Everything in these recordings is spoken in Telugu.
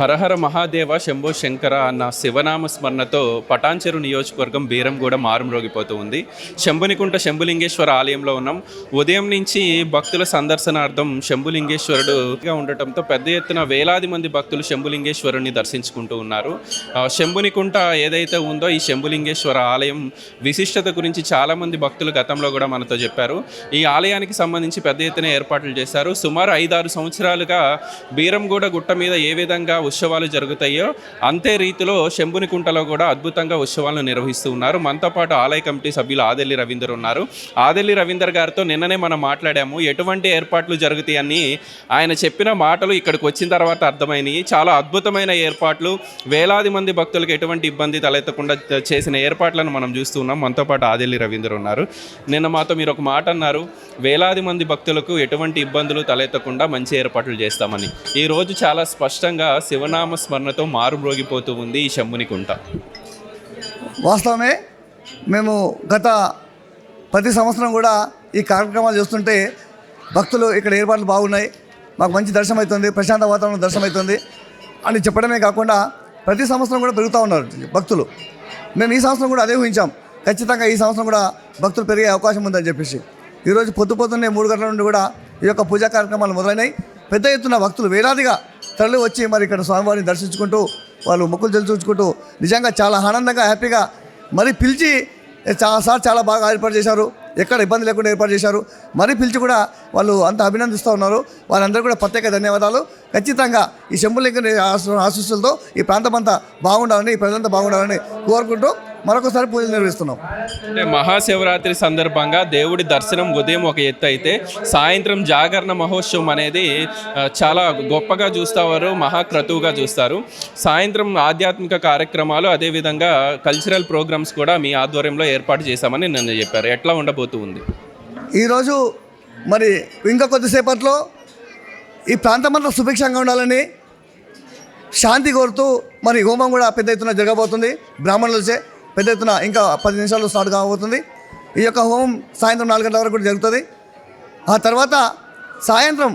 హరహర మహాదేవ శంభో శంకర అన్న శివనామ స్మరణతో పటాన్చెరు నియోజకవర్గం బీరంగూడ మారుమ్రోగిపోతూ ఉంది. శంభునికుంట శంభులింగేశ్వర ఆలయంలో ఉన్నాం. ఉదయం నుంచి భక్తుల సందర్శనార్థం శంభులింగేశ్వరుడుగా ఉండటంతో పెద్ద ఎత్తున వేలాది మంది భక్తులు శంభులింగేశ్వరుని దర్శించుకుంటూ ఉన్నారు. శంభునికుంట ఏదైతే ఉందో ఈ శంభులింగేశ్వర ఆలయం విశిష్టత గురించి చాలామంది భక్తులు గతంలో కూడా మనతో చెప్పారు. ఈ ఆలయానికి సంబంధించి పెద్ద ఎత్తున ఏర్పాట్లు చేశారు. సుమారు ఐదారు సంవత్సరాలుగా బీరంగూడ గుట్ట మీద ఏ విధంగా ఉత్సవాలు జరుగుతాయో అంతే రీతిలో శంభునికుంటలో కూడా అద్భుతంగా ఉత్సవాలను నిర్వహిస్తూ ఉన్నారు. మనతో పాటు ఆలయ కమిటీ సభ్యులు ఆదెల్లి రవీందర్ ఉన్నారు. ఆదెల్లి రవీందర్ గారితో నిన్ననే మనం మాట్లాడాము. ఎటువంటి ఏర్పాట్లు జరుగుతాయని ఆయన చెప్పిన మాటలు ఇక్కడికి వచ్చిన తర్వాత అర్థమైనవి చాలా అద్భుతమైన ఏర్పాట్లు. వేలాది మంది భక్తులకు ఎటువంటి ఇబ్బంది తలెత్తకుండా చేసిన ఏర్పాట్లను మనం చూస్తూ ఉన్నాం. మనతో పాటు ఆదిల్లి రవీందర్ ఉన్నారు. నిన్న మాతో మీరు ఒక మాట అన్నారు. వేలాది మంది భక్తులకు ఎటువంటి ఇబ్బందులు తలెత్తకుండా మంచి ఏర్పాట్లు చేస్తామని. ఈ రోజు చాలా స్పష్టంగా శివనామ స్మరణతో మారుమ్రోగిపోతూ ఉంది ఈ శంభునికుంట వాస్తవమే మేము గత ప్రతి సంవత్సరం కూడా ఈ కార్యక్రమాలు చేస్తుంటే భక్తులు ఇక్కడ ఏర్పాట్లు బాగున్నాయి. మాకు మంచి దర్శనం అవుతుంది ప్రశాంత వాతావరణం దర్శనం అవుతుంది అని చెప్పడమే కాకుండా ప్రతి సంవత్సరం కూడా పెరుగుతూ ఉన్నారు భక్తులు. మేము ఈ సంవత్సరం కూడా అదే ఊహించాం. ఖచ్చితంగా ఈ సంవత్సరం కూడా భక్తులు పెరిగే అవకాశం ఉందని చెప్పేసి. ఈరోజు పొద్దు పొద్దున్నే మూడు గంటల నుండి కూడా ఈ యొక్క పూజా కార్యక్రమాలు మొదలైనాయి. పెద్ద ఎత్తున భక్తులు వేలాదిగా తరలి వచ్చి మరి ఇక్కడ స్వామివారిని దర్శించుకుంటూ వాళ్ళు మొక్కులు తెలుసుకుంటూ నిజంగా చాలా ఆనందంగా హ్యాపీగా మరి పిలిచి చాలా సార్ చాలా బాగా ఏర్పాటు చేశారు. ఎక్కడ ఇబ్బంది లేకుండా ఏర్పాటు చేశారు. మరీ పిలిచి కూడా వాళ్ళు అంత అభినందిస్తూ ఉన్నారు. వాళ్ళందరూ కూడా ప్రత్యేక ధన్యవాదాలు. ఖచ్చితంగా ఈ శంభులింగ ఆశీస్సులతో ఈ ప్రాంతం అంతా బాగుండాలని ఈ ప్రజలంతా బాగుండాలని కోరుకుంటూ మరొకసారి పూజలు నిర్వహిస్తున్నాం. అంటే మహాశివరాత్రి సందర్భంగా దేవుడి దర్శనం ఉదయం ఒక ఎత్తు అయితే సాయంత్రం జాగరణ మహోత్సవం అనేది చాలా గొప్పగా చూస్తారు మహాక్రతువుగా చూస్తారు. సాయంత్రం ఆధ్యాత్మిక కార్యక్రమాలు అదేవిధంగా కల్చరల్ ప్రోగ్రామ్స్ కూడా మీ ఆధ్వర్యంలో ఏర్పాటు చేశామని నిన్న చెప్పారు. ఎట్లా ఉండబోతూ ఉంది? ఈరోజు మరి ఇంకా కొద్దిసేపట్లో ఈ ప్రాంతమంతా సుభిక్షంగా ఉండాలని శాంతి కోరుతూ మరి హోమం కూడా పెద్ద ఎత్తున జరగబోతుంది. బ్రాహ్మణులచే పెద్ద ఎత్తున ఇంకా పది నిమిషాలు స్టార్ట్ కాబోతుంది. ఈ యొక్క హోమం సాయంత్రం నాలుగు గంటల వరకు కూడా జరుగుతుంది. ఆ తర్వాత సాయంత్రం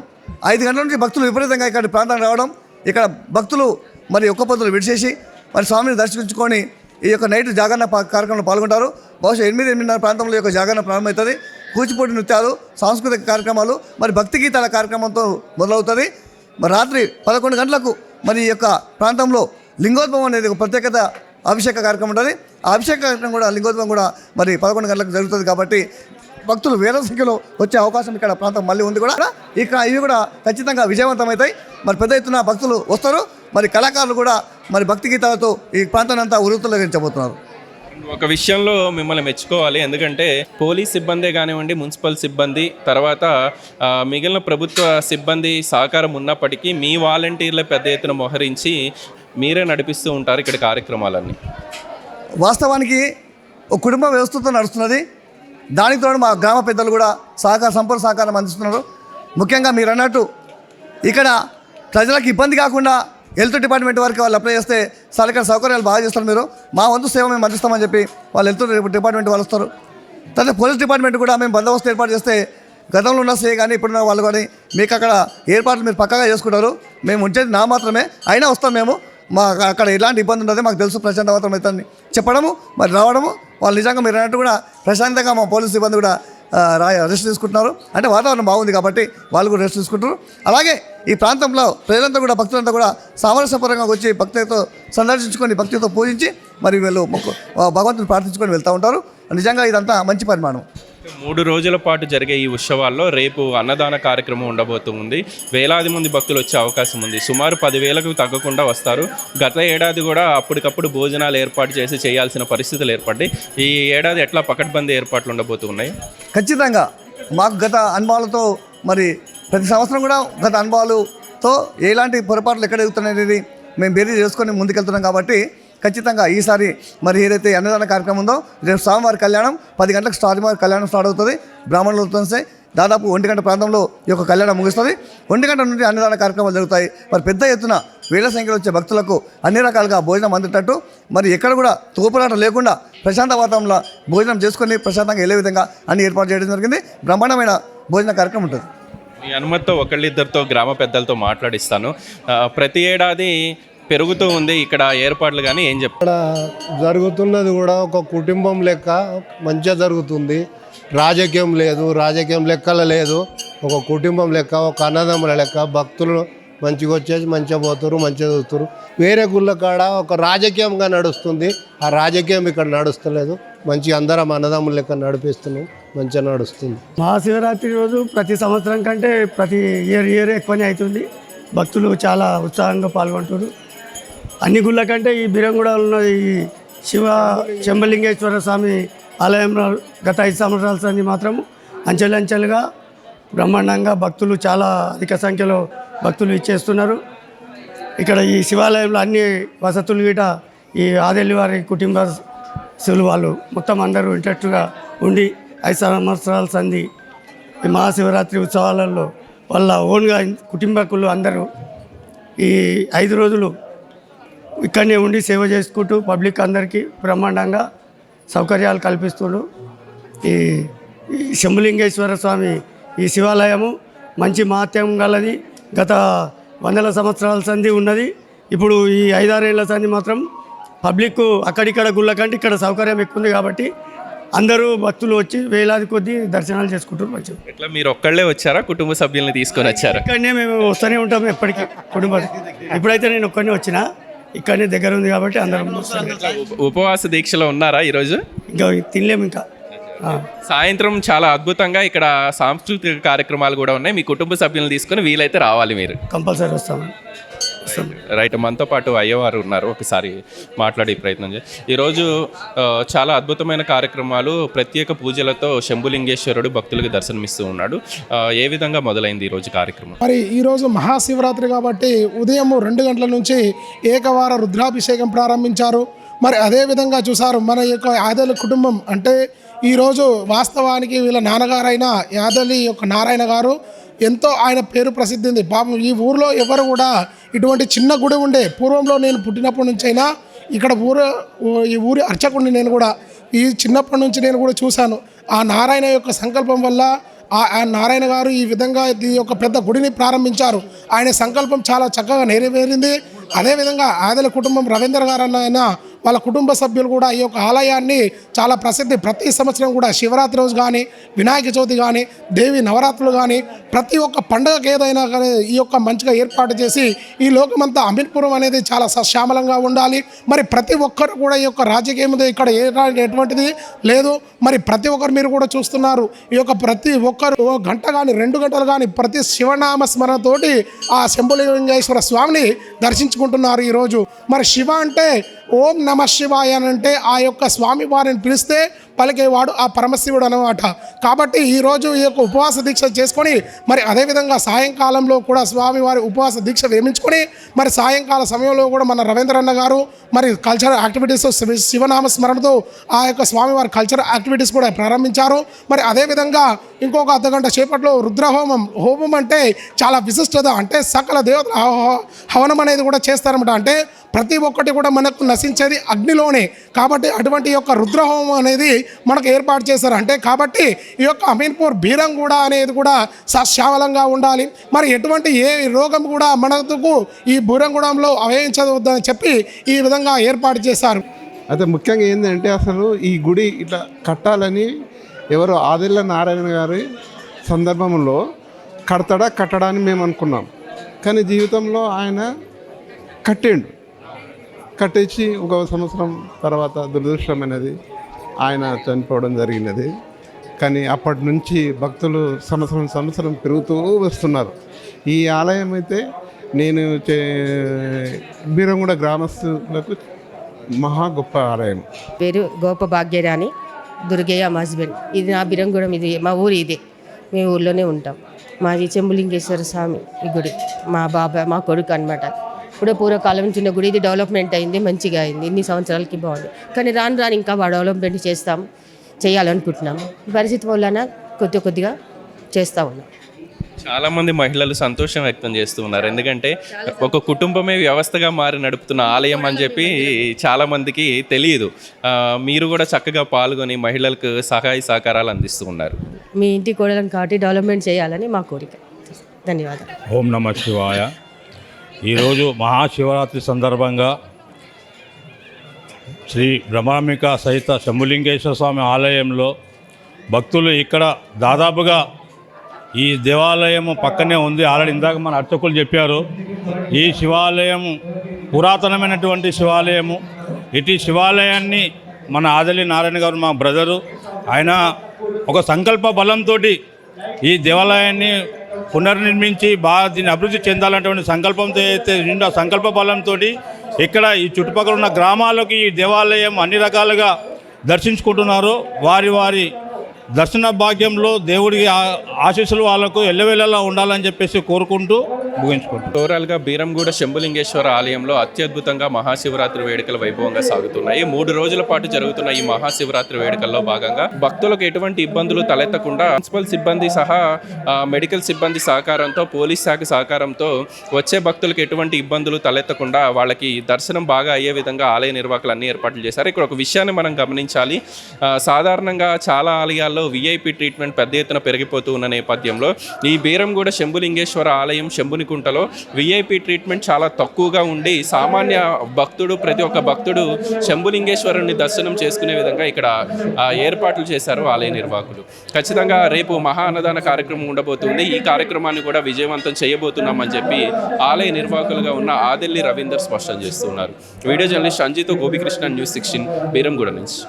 ఐదు గంటల నుంచి భక్తులు విపరీతంగా ఇక్కడ ప్రాంతానికి రావడం ఇక్కడ భక్తులు మరి ఒక్క పొద్దులు విడిచేసి మరి స్వామిని దర్శించుకొని ఈ యొక్క నైట్ జాగరణ కార్యక్రమంలో పాల్గొంటారు. బహుశా ఎనిమిది ఎనిమిదిన్నర ప్రాంతంలో ఈ యొక్క జాగరణ ప్రారంభమవుతుంది. కూచిపూడి నృత్యాలు సాంస్కృతిక కార్యక్రమాలు మరి భక్తి గీతాల కార్యక్రమంతో మొదలవుతుంది. మరి రాత్రి పదకొండు గంటలకు మరి ఈ యొక్క ప్రాంతంలో లింగోద్భవం అనేది ఒక ప్రత్యేకత అభిషేక కార్యక్రమం ఉంటుంది ఆ అభిషేక కార్యక్రమం కూడా లింగోద్భవం కూడా మరి పదకొండు గంటలకు జరుగుతుంది కాబట్టి భక్తులు వేల సంఖ్యలో వచ్చే అవకాశం ఇక్కడ ప్రాంతం మళ్ళీ ఉంది కూడా. ఇక్కడ ఇవి కూడా ఖచ్చితంగా విజయవంతమవుతాయి. మరి పెద్ద ఎత్తున భక్తులు వస్తారు. మరి కళాకారులు కూడా మరి భక్తి గీతాలతో ఈ ప్రాంతాన్ని అంతా ఉరుతులగించబోతున్నారు ఒక విషయంలో మిమ్మల్ని మెచ్చుకోవాలి. ఎందుకంటే పోలీస్ సిబ్బందే కానివ్వండి మున్సిపల్ సిబ్బంది తర్వాత మిగిలిన ప్రభుత్వ సిబ్బంది సహకారం ఉన్నప్పటికీ మీ వాలంటీర్ల పెద్ద ఎత్తున మోహరించి మీరే నడిపిస్తూ ఉంటారు ఇక్కడ కార్యక్రమాలన్నీ. వాస్తవానికి ఒక కుటుంబ వ్యవస్థతో నడుస్తున్నది. దానికి తోడు మా గ్రామ పెద్దలు కూడా సహకార సంపూర్ణ సహకారం అందిస్తున్నారు. ముఖ్యంగా మీరు అన్నట్టు ఇక్కడ ప్రజలకు ఇబ్బంది కాకుండా హెల్త్ డిపార్ట్మెంట్ వారికి వాళ్ళు అప్లై చేస్తే సరకారు సౌకర్యాలు బాగా చేస్తారు మీరు. మా వంతు సేవ మేము అందిస్తామని చెప్పి వాళ్ళు హెల్త్ డిపార్ట్మెంట్ వాళ్ళు వస్తారు. తర్వాత పోలీస్ డిపార్ట్మెంట్ కూడా మేము బందోబస్తు ఏర్పాటు చేస్తే గతంలో ఉన్న సే కానీ ఇప్పుడున్న వాళ్ళు కానీ మీకు అక్కడ ఏర్పాట్లు మీరు పక్కగా చేసుకుంటారు. మేము ఉంచేది నా మాత్రమే. అయినా వస్తాం మేము. మా అక్కడ ఎలాంటి ఇబ్బంది ఉండదు. మాకు తెలుసు ప్రశాంత వాతావరణం అవుతుంది చెప్పడము మరి రావడము. వాళ్ళు నిజంగా మీరు అన్నట్టు కూడా ప్రశాంతంగా మా పోలీస్ సిబ్బంది కూడా రెస్ట్ తీసుకుంటున్నారు. అంటే వాతావరణం బాగుంది కాబట్టి వాళ్ళు కూడా రెస్ట్ తీసుకుంటారు అలాగే ఈ ప్రాంతంలో ప్రజలంతా కూడా భక్తులంతా కూడా సామరస్యపరంగా వచ్చి భక్తితో సందర్శించుకొని భక్తితో పూజించి మరి వీళ్ళు భగవంతుని ప్రార్థించుకొని వెళ్తూ ఉంటారు. నిజంగా ఇదంతా మంచి పరిమాణం. మూడు రోజుల పాటు జరిగే ఈ ఉత్సవాల్లో రేపు అన్నదాన కార్యక్రమం ఉండబోతుంది. వేలాది మంది భక్తులు వచ్చే అవకాశం ఉంది. సుమారు పదివేలకు తగ్గకుండా వస్తారు. గత ఏడాది కూడా అప్పటికప్పుడు భోజనాలు ఏర్పాటు చేసి చేయాల్సిన పరిస్థితులు ఏర్పడ్డాయి. ఈ ఏడాది ఎట్లా పకడ్బందీ ఏర్పాట్లు ఉండబోతున్నాయి? ఖచ్చితంగా. మాకు గత అనుభవాలతో మరి ప్రతి సంవత్సరం కూడా గత అనుభవాలతో ఎలాంటి పొరపాట్లు ఎక్కడ ఎదుగుతున్నాయనేది మేము బేరీ చేసుకొని ముందుకెళ్తున్నాం కాబట్టి ఖచ్చితంగా ఈసారి మరి ఏదైతే అన్నదాన కార్యక్రమం ఉందో రేపు స్వామివారి కళ్యాణం పది గంటలకు స్వామివారి కళ్యాణం స్టార్ట్ అవుతుంది. బ్రాహ్మణులతో దాదాపు ఒంటి గంట ప్రాంతంలో ఈ యొక్క కళ్యాణం ముగుస్తుంది. ఒంటి గంట నుండి అన్నదాన కార్యక్రమాలు జరుగుతాయి. మరి పెద్ద ఎత్తున వేల సంఖ్యలో వచ్చే భక్తులకు అన్ని రకాలుగా భోజనం అందేటట్టు మరి ఎక్కడ కూడా తోపులాట లేకుండా ప్రశాంత వాతావరణంలో భోజనం చేసుకొని ప్రశాంతంగా వెళ్ళే విధంగా అన్ని ఏర్పాటు చేయడం జరిగింది. బ్రహ్మాండమైన భోజన కార్యక్రమం ఉంటుంది. మీ అనుమతితో ఒకళ్ళిద్దరితో గ్రామ పెద్దలతో మాట్లాడిస్తాను. ప్రతి ఏడాది పెరుగుతూ ఉంది ఇక్కడ ఏర్పాట్లు కానీ ఏం చెప్తారు ఇక్కడ జరుగుతున్నది కూడా ఒక కుటుంబం లెక్క మంచిగా జరుగుతుంది. రాజకీయం లేదు రాజకీయం లెక్కల లేదు. ఒక కుటుంబం లెక్క ఒక అన్నదమ్ముల లెక్క భక్తులు మంచిగా వచ్చేసి మంచిగా పోతారు మంచిగా చూస్తారు వేరే గుళ్ళ కాడ ఒక రాజకీయంగా నడుస్తుంది. ఆ రాజకీయం ఇక్కడ నడుస్తలేదు. మంచిగా అందరం అన్నదమ్ముల లెక్క నడిపిస్తున్నాం. మంచిగా నడుస్తుంది. మహాశివరాత్రి రోజు ప్రతి సంవత్సరం కంటే ప్రతి ఇయర్ ఇయర్ ఎక్కువనే అవుతుంది. భక్తులు చాలా ఉత్సాహంగా పాల్గొంటారు అన్ని గుళ్ళ కంటే ఈ బిరంగూడలో ఉన్న ఈ శివ చెంబలింగేశ్వర స్వామి ఆలయంలో గత ఐదు సంవత్సరాల సంది మాత్రం అంచెలంచెలుగా బ్రహ్మాండంగా భక్తులు చాలా అధిక సంఖ్యలో భక్తులు ఇచ్చేస్తున్నారు. ఇక్కడ ఈ శివాలయంలో అన్ని వసతులు గిట ఈ ఆదెల్లి వారి కుటుంబ శివులు వాళ్ళు మొత్తం అందరూ ఇంట్రెస్ట్గా ఉండి ఐదు సంవత్సరాల సంధి ఈ మహాశివరాత్రి ఉత్సవాలలో వాళ్ళ ఓన్గా కుటుంబకులు అందరూ ఈ ఐదు రోజులు ఇక్కడనే ఉండి సేవ చేసుకుంటూ పబ్లిక్ అందరికీ బ్రహ్మాండంగా సౌకర్యాలు కల్పిస్తున్నారు ఈ శంభులింగేశ్వర స్వామి ఈ శివాలయము మంచి మహత్యం గలది. గత వందల సంవత్సరాల సంధి ఉన్నది. ఇప్పుడు ఈ ఐదారేళ్ళ సంధి మాత్రం పబ్లిక్ అక్కడిక్కడ గుళ్ళ కంటే ఇక్కడ సౌకర్యం ఎక్కువ ఉంది కాబట్టి అందరూ భక్తులు వచ్చి వేలాది కొద్దీ దర్శనాలు చేసుకుంటారు మంచిగా. ఎట్లా మీరు ఒక్కళ్ళే వచ్చారా? కుటుంబ సభ్యుల్ని తీసుకొని వచ్చారా? ఇక్కడనే మేము వస్తూనే ఉంటాం ఎప్పటికీ. కుటుంబం ఇప్పుడైతే నేను ఒక్కనే వచ్చిన. ఇక్కడనే దగ్గర ఉంది కాబట్టి అందరం ఉపవాస దీక్షలో ఉన్నారా ఈరోజు? ఇంకా తినలేము ఇంకా. సాయంత్రం చాలా అద్భుతంగా ఇక్కడ సాంస్కృతిక కార్యక్రమాలు కూడా ఉన్నాయి. మీ కుటుంబ సభ్యులను తీసుకొని వీలైతే రావాలి మీరు. కంపల్సరీ వస్తాం వస్తాం. రైట్ మనతో పాటు అయ్యవారు ఉన్నారు. ఒకసారి మాట్లాడే ప్రయత్నం చేసి ఈరోజు చాలా అద్భుతమైన కార్యక్రమాలు ప్రత్యేక పూజలతో శంభులింగేశ్వరుడు భక్తులకు దర్శనమిస్తూ ఉన్నాడు. ఏ విధంగా మొదలైంది ఈరోజు కార్యక్రమం? మరి ఈరోజు మహాశివరాత్రి కాబట్టి ఉదయం రెండు గంటల నుంచి ఏకవార రుద్రాభిషేకం ప్రారంభించారు. మరి అదే విధంగా చూసారు మన యొక్క ఆదల కుటుంబం. అంటే ఈరోజు వాస్తవానికి వీళ్ళ నాన్నగారైన యాదలి యొక్క నారాయణ గారు ఎంతో ఆయన పేరు ప్రసిద్ధి ఉంది పాపం ఈ ఊరిలో ఎవరు కూడా ఇటువంటి చిన్న గుడి ఉండే పూర్వంలో నేను పుట్టినప్పటి నుంచి అయినా ఇక్కడ ఊరు ఈ ఊరి అర్చకుడిని నేను కూడా ఈ చిన్నప్పటి నుంచి నేను కూడా చూశాను. ఆ నారాయణ యొక్క సంకల్పం వల్ల ఆ ఆ నారాయణ గారు ఈ విధంగా ఈ యొక్క పెద్ద గుడిని ప్రారంభించారు. ఆయన సంకల్పం చాలా చక్కగా నెరవేరింది. అదేవిధంగా ఆదల కుటుంబం రవీంద్ర గారు అన్న ఆయన వాళ్ళ కుటుంబ సభ్యులు కూడా ఈ యొక్క ఆలయాన్ని చాలా ప్రసిద్ధి. ప్రతి సంవత్సరం కూడా శివరాత్రి రోజు కానీ వినాయక చవితి కానీ దేవి నవరాత్రులు కానీ ప్రతి ఒక్క పండుగకి ఏదైనా కానీ ఈ యొక్క మంచిగా ఏర్పాటు చేసి ఈ లోకమంతా అమీర్పురం అనేది చాలా సశ్యామలంగా ఉండాలి. మరి ప్రతి ఒక్కరు కూడా ఈ యొక్క రాజకీయం మీద ఇక్కడ ఏ ఎటువంటిది లేదు. మరి ప్రతి ఒక్కరు మీరు కూడా చూస్తున్నారు. ఈ యొక్క ప్రతి ఒక్కరు ఓ గంట కానీ రెండు గంటలు కానీ ప్రతి శివనామ స్మరణతోటి ఆ శంభులింగేశ్వర స్వామిని దర్శించుకుంటున్నారు ఈరోజు మరి శివ అంటే ఓం నమ శివాయ అని అంటే ఆ యొక్క స్వామి వారిని పిలిస్తే పలికేవాడు ఆ పరమశివుడు అనమాట కాబట్టి ఈరోజు ఈ యొక్క ఉపవాస దీక్ష చేసుకొని మరి అదేవిధంగా సాయంకాలంలో కూడా స్వామివారి ఉపవాస దీక్ష వేయించుకొని మరి సాయంకాల సమయంలో కూడా మన రవీంద్రన్న గారు మరి కల్చరల్ యాక్టివిటీస్ శివనామ స్మరణతో ఆ యొక్క స్వామివారి కల్చరల్ యాక్టివిటీస్ కూడా ప్రారంభించారు. మరి అదేవిధంగా ఇంకొక అర్ధగంట సేపట్లో రుద్రహోమం హోమం అంటే చాలా విశిష్టత. అంటే సకల దేవతల హవనం అనేది కూడా చేస్తారన్నమాట. అంటే ప్రతి ఒక్కటి కూడా మనకు నశించేది అగ్నిలోనే. కాబట్టి అటువంటి యొక్క రుద్రహోమం అనేది మనకు ఏర్పాటు చేశారు అంటే కాబట్టి ఈ యొక్క అమీన్పూర్ బీరంగూడ అనేది కూడా సశ్యామలంగా ఉండాలి. మరి ఎటువంటి ఏ రోగం కూడా మనకు ఈ బీరంగూడెంలో అవయించవద్దని చెప్పి ఈ విధంగా ఏర్పాటు చేశారు. అయితే ముఖ్యంగా ఏంటంటే అసలు ఈ గుడి ఇట్లా కట్టాలని ఎవరో ఆదిల్ల నారాయణ గారి సందర్భంలో కడతాడా కట్టడా అని మేము అనుకున్నాం. కానీ జీవితంలో ఆయన కట్టిండు. కట్టించి ఒక సంవత్సరం తర్వాత దురదృష్టం అనేది ఆయన చనిపోవడం జరిగినది. కానీ అప్పటి నుంచి భక్తులు సంవత్సరం సంవత్సరం పెరుగుతూ వస్తున్నారు. ఈ ఆలయం అయితే నేను చే- బీరంగూడ గ్రామస్తులకు మహా గొప్ప ఆలయం. పేరు గోప భాగ్యరాణి దుర్గయ్య మా హస్బెండ్ ఇది నా బిరంగూడెం ఇది మా ఊరు ఇదే. మేము ఊళ్ళోనే ఉంటాం. మాది చెంబులింగేశ్వర స్వామి ఈ గుడి. మా బాబా మా కొడుకు అనమాట ఇప్పుడు పూర్వకాలం నుంచి ఉన్న గుడి ఇది డెవలప్మెంట్ అయింది మంచిగా అయింది. ఇన్ని సంవత్సరాలకి బాగుంది. కానీ రాను రాను ఇంకా బాగా డెవలప్మెంట్ చేస్తాం చేయాలనుకుంటున్నాము పరిస్థితి వలన కొద్ది కొద్దిగా చేస్తూ ఉన్నాం. చాలా మంది మహిళలు సంతోషం వ్యక్తం చేస్తూ ఉన్నారు. ఎందుకంటే ఒక కుటుంబమే వ్యవస్థగా మారి నడుపుతున్న ఆలయం అని చెప్పి చాలా మందికి తెలియదు మీరు కూడా చక్కగా పాల్గొని మహిళలకు సహాయ సహకారాలు అందిస్తూ ఉన్నారు. మీ ఇంటి కోడలను కాబట్టి డెవలప్మెంట్ చేయాలని మా కోరిక. ధన్యవాదాలు. ఓం నమ శివాయ. ఈరోజు మహాశివరాత్రి సందర్భంగా శ్రీ బ్రహ్మాంబిక సహిత శంభులింగేశ్వర స్వామి ఆలయంలో భక్తులు ఇక్కడ దాదాపుగా ఈ దేవాలయం పక్కనే ఉంది. ఆల్రెడీ ఇందాక మన అర్చకులు చెప్పారు. ఈ శివాలయం పురాతనమైనటువంటి శివాలయము. ఇటు శివాలయాన్ని మన ఆదలి నారాయణ గారు మా బ్రదరు ఆయన ఒక సంకల్ప బలంతో ఈ దేవాలయాన్ని పునర్నిర్మించి బాగా దీన్ని అభివృద్ధి చెందాలనేటువంటి సంకల్పంతో అయితే నిండా సంకల్ప బలంతో ఇక్కడ ఈ చుట్టుపక్కల ఉన్న గ్రామాలకు ఈ దేవాలయం అన్ని రకాలుగా దర్శించుకుంటున్నారు. వారి వారి దర్శన భాగ్యంలో దేవుడి ఆశీస్సులు వాళ్ళకు ఎల్లవేళలా ఉండాలని చెప్పేసి కోరుకుంటూ ముగించుకుంటాం ఓవరాల్గా బీరంగూడ శంభులింగేశ్వర ఆలయంలో అత్యద్భుతంగా మహాశివరాత్రి వేడుకలు వైభవంగా సాగుతున్నాయి. మూడు రోజుల పాటు జరుగుతున్న ఈ మహాశివరాత్రి వేడుకల్లో భాగంగా భక్తులకు ఎటువంటి ఇబ్బందులు తలెత్తకుండా మున్సిపల్ సిబ్బంది సహా మెడికల్ సిబ్బంది సహకారంతో పోలీస్ శాఖ సహకారంతో వచ్చే భక్తులకు ఎటువంటి ఇబ్బందులు తలెత్తకుండా వాళ్ళకి దర్శనం బాగా అయ్యే విధంగా ఆలయ నిర్వాహకులు అన్ని ఏర్పాట్లు చేశారు. ఇక్కడ ఒక విషయాన్ని మనం గమనించాలి. సాధారణంగా చాలా ఆలయాల్లో వీఐపీ ట్రీట్మెంట్ పెద్ద ఎత్తున పెరిగిపోతూ ఉన్న నేపథ్యంలో ఈ బీరంగూడ శంభులింగేశ్వర ఆలయం శంభునికుంటలో విఐపి ట్రీట్మెంట్ చాలా తక్కువగా ఉండి సామాన్య భక్తుడు ప్రతి ఒక్క భక్తుడు శంభులింగేశ్వరుని దర్శనం చేసుకునే విధంగా ఇక్కడ ఏర్పాట్లు చేశారు ఆలయ నిర్వాహకులు. ఖచ్చితంగా రేపు మహా అన్నదాన కార్యక్రమం ఉండబోతుంది. ఈ కార్యక్రమాన్ని కూడా విజయవంతం చేయబోతున్నామని చెప్పి ఆలయ నిర్వాహకులుగా ఉన్న ఆదిల్లి రవీందర్ స్పష్టం చేస్తున్నారు. Video journalist Anjit Gopikrishna news sixteen Beeramguda నుంచి.